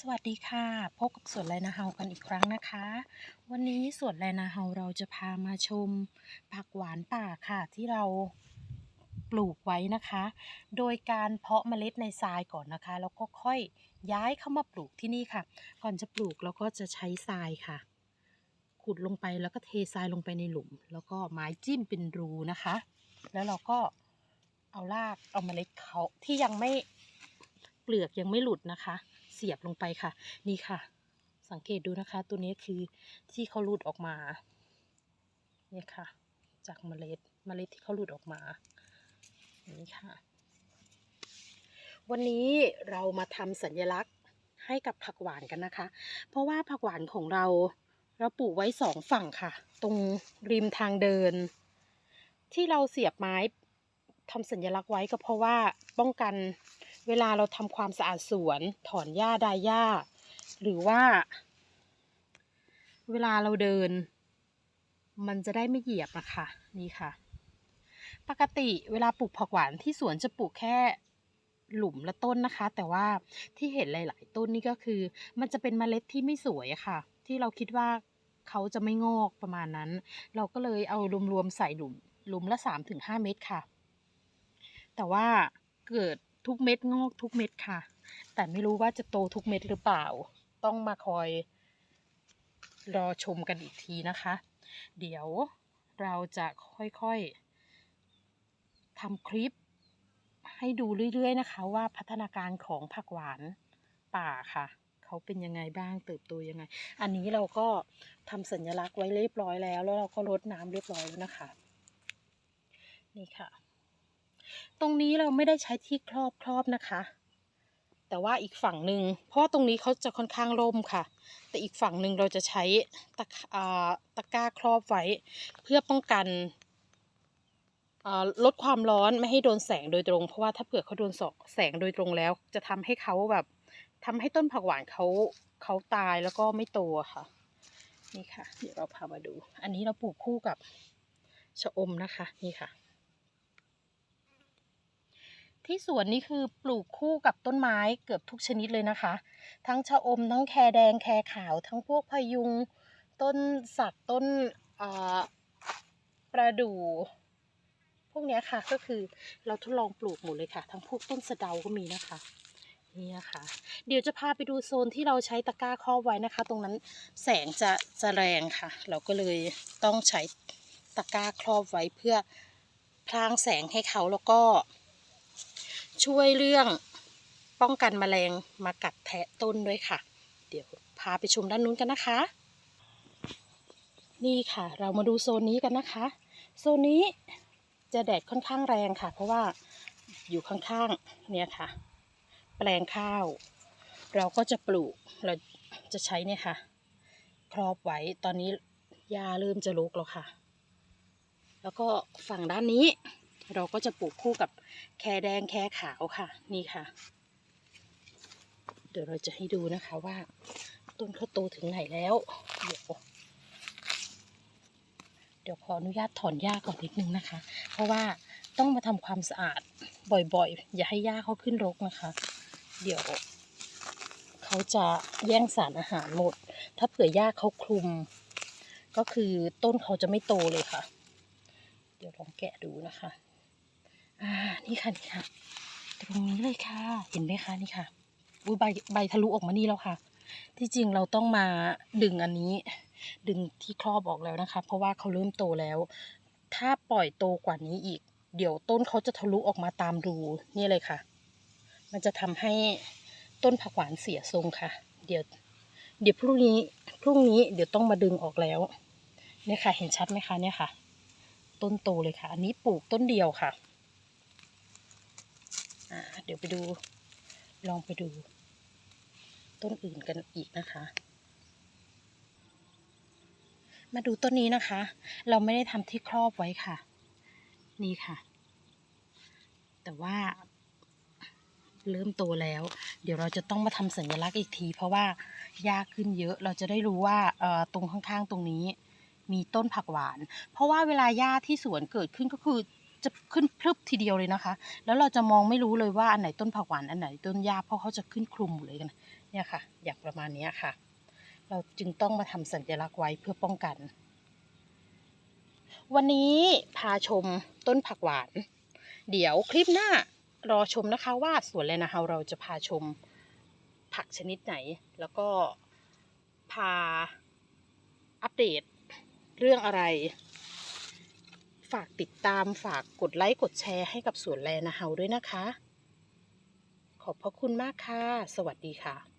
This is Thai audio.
สวัสดีค่ะ พบกับสวนไรนาเฮากันอีกครั้งนะคะ วันนี้สวนไรนาเฮาเราจะพามาชมผักหวานป่าค่ะ ที่เราปลูกไว้นะคะ โดยการเพาะเมล็ดในทรายก่อนนะคะ แล้วก็ค่อยย้ายเข้ามาปลูกที่นี่ค่ะ ก่อนจะปลูกเราก็จะใช้ทรายค่ะ ขุดลงไปแล้วก็เททรายลงไปในหลุม แล้วก็ไม้จิ้มเป็นรูนะคะ แล้วเราก็เอารากเอาเมล็ดเขาที่ยังไม่เปลือกยังไม่หลุดนะคะ เสียบลงไปค่ะ นี่ค่ะ สังเกตดูนะคะ ตัวนี้คือที่เขาหลุดออกมา เนี่ยค่ะ จากเมล็ดเมล็ดที่เขาหลุดออกมา นี่ค่ะ วันนี้เรามาทำสัญลักษณ์ให้กับผักหวานกันนะคะ เพราะว่าผักหวานของเราเราปลูกไว้สองฝั่งค่ะ ตรงริมทางเดิน ที่เราเสียบไม้ทำสัญลักษณ์ไว้ก็เพราะว่าป้องกัน เวลาเราทำความสะอาดสวนถอนหญ้าดายหญ้า หรือว่า เวลาเราเดิน มันจะได้ไม่เหยียบนะคะ นี่ค่ะ ปกติเวลาปลูกผักหวานที่สวนจะปลูกแค่หลุมละต้นนะคะ แต่ว่าที่เห็นหลาย ๆ ต้นนี่ก็คือ มันจะเป็นเมล็ดที่ไม่สวยอะค่ะ ที่เราคิดว่าเขาจะไม่งอกประมาณนั้น เราก็เลยเอารวมๆใส่หลุมหลุมละ3-5ถึงเม็ดค่ะ แต่ว่าเกิด ทุกเม็ดงอกทุกเม็ดค่ะ แต่ไม่รู้ว่าจะโตทุกเม็ดหรือเปล่า ต้องมาคอยรอชมกันอีกทีนะคะ เดี๋ยวเราจะค่อยๆทำคลิปให้ดูเรื่อยๆนะคะ ว่าพัฒนาการของผักหวานป่าค่ะเขาเป็นยังไงบ้างเติบโตยังไง อันนี้เราก็ทำสัญลักษณ์ไว้เรียบร้อยแล้ว แล้วเราก็รดน้ำเรียบร้อยแล้วนะคะ นี่ค่ะ ตรงนี้เราไม่ได้ใช้ที่ครอบครอบนะคะ แต่ว่าอีกฝั่งหนึ่งเพราะตรงนี้เขาจะค่อนข้างร่มค่ะ แต่อีกฝั่งหนึ่งเราจะใช้ตะอ่าตะกร้าครอบไว้ เพื่อป้องกันอ่าลดความร้อนไม่ให้โดนแสงโดยตรง เพราะว่าถ้าเผื่อเขาโดนแสงโดยตรงแล้ว จะทำให้เขาแบบทำให้ต้นผักหวานเขาเขาตายแล้วก็ไม่โตค่ะ นี่ค่ะ เดี๋ยวเราพามาดู อันนี้เราปลูกคู่กับชะอมนะคะ นี่ค่ะ ที่สวนนี่คือปลูกคู่กับต้นไม้เกือบทุกชนิดเลยนะคะ ทั้งชะอมทั้งแคแดงแคขาว ทั้งพวกพยุง ต้นสักต้นประดู่พวกนี้ค่ะก็คือเราทดลองปลูกหมดเลยค่ะ ทั้งพวกต้นสะเดาก็มีนะคะนี่นะคะเดี๋ยวจะพาไปดูโซนที่เราใช้ตะกร้าครอบไว้นะคะ ตรงนั้นแสงจะจะแรงค่ะ เราก็เลยต้องใช้ตะกร้าครอบไว้เพื่อพรางแสงให้เขาแล้วก็ ช่วยเรื่องป้องกันแมลงมากัดแทะต้นด้วยค่ะ เดี๋ยวพาไปชมด้านนู้นกันนะคะ นี่ค่ะ เรามาดูโซนนี้กันนะคะ โซนนี้จะแดดค่อนข้างแรงค่ะ เพราะว่าอยู่ข้างๆเนี่ยค่ะ แปลงข้าว เราก็จะปลูกเราจะใช้เนี่ยค่ะ ครอบไว้ตอนนี้หญ้าเริ่มจะลุกแล้วค่ะ แล้วก็ฝั่งด้านนี้ เราก็จะปลูกคู่กับแคแดงแคขาวค่ะ นี่ค่ะ เดี๋ยวเราจะให้ดูนะคะว่า ต้นเขาโตถึงไหนแล้ว เดี๋ยวเดี๋ยวขออนุญาตถอนหญ้าก่อนนิดนึงนะคะ เพราะว่าต้องมาทำความสะอาดบ่อยๆ อย่าให้หญ้าเขาขึ้นรกนะคะ เดี๋ยวเขาจะแย่งสารอาหารหมด ถ้าเผื่อหญ้าเขาคลุม ก็คือต้นเขาจะไม่โตเลยค่ะ เดี๋ยวลองแกะดูนะคะ อ่า นี่ค่ะนี่ค่ะ ตรงนี้เลยค่ะ เห็นไหมคะนี่ค่ะอุ้ยใบใบทะลุออกมานี่แล้วค่ะ ที่จริงเราต้องมาดึงอันนี้ ดึงที่ครอบออกแล้วนะคะ เพราะว่าเขาเริ่มโตแล้ว ถ้าปล่อยโตกว่านี้อีก เดี๋ยวต้นเขาจะทะลุออกมาตามรูนี่เลยค่ะ มันจะทำให้ต้นผักหวานเสียทรงค่ะ เดี๋ยว เดี๋ยวพรุ่งนี้พรุ่งนี้เดี๋ยวต้องมาดึงออกแล้วเนี่ยค่ะ เห็นชัดไหมคะเนี่ยค่ะ ต้นโตเลยค่ะ อันนี้ปลูกต้นเดียวค่ะ เดี๋ยวไปดู ลองไปดู ต้นอื่นกันอีกนะคะ มาดูต้นนี้นะคะ เราไม่ได้ทำที่ครอบไว้ค่ะ นี่ค่ะ แต่ว่าเริ่มโตแล้ว เดี๋ยวเราจะต้องมาทำสัญลักษณ์อีกที เพราะว่าหญ้าขึ้นเยอะเราจะได้รู้ว่าตรงข้างๆตรงนี้ มีต้นผักหวาน เพราะว่าเวลาหญ้าที่สวนเกิดขึ้นก็คือ จะขึ้นพรึบทีเดียวเลยนะคะ แล้วเราจะมองไม่รู้เลยว่าอันไหนต้นผักหวานอันไหนต้นหญ้าเพราะเขาจะขึ้นคลุมหมดเลยกันเนี่ยค่ะ อย่างประมาณนี้ค่ะ เราจึงต้องมาทำสัญลักษณ์ไว้เพื่อป้องกัน วันนี้พาชมต้นผักหวาน เดี๋ยวคลิปหน้ารอชมนะคะว่าสวนเลนาเฮาเราจะพาชมผักชนิดไหน แล้วก็พาอัปเดตเรื่องอะไรากติดตามฝากกดไลค์กดแชร์ให้กับสวนแลนาเฮาด้วยนะคะ ขอบพระคุณมากค่ะ สวัสดีค่ะ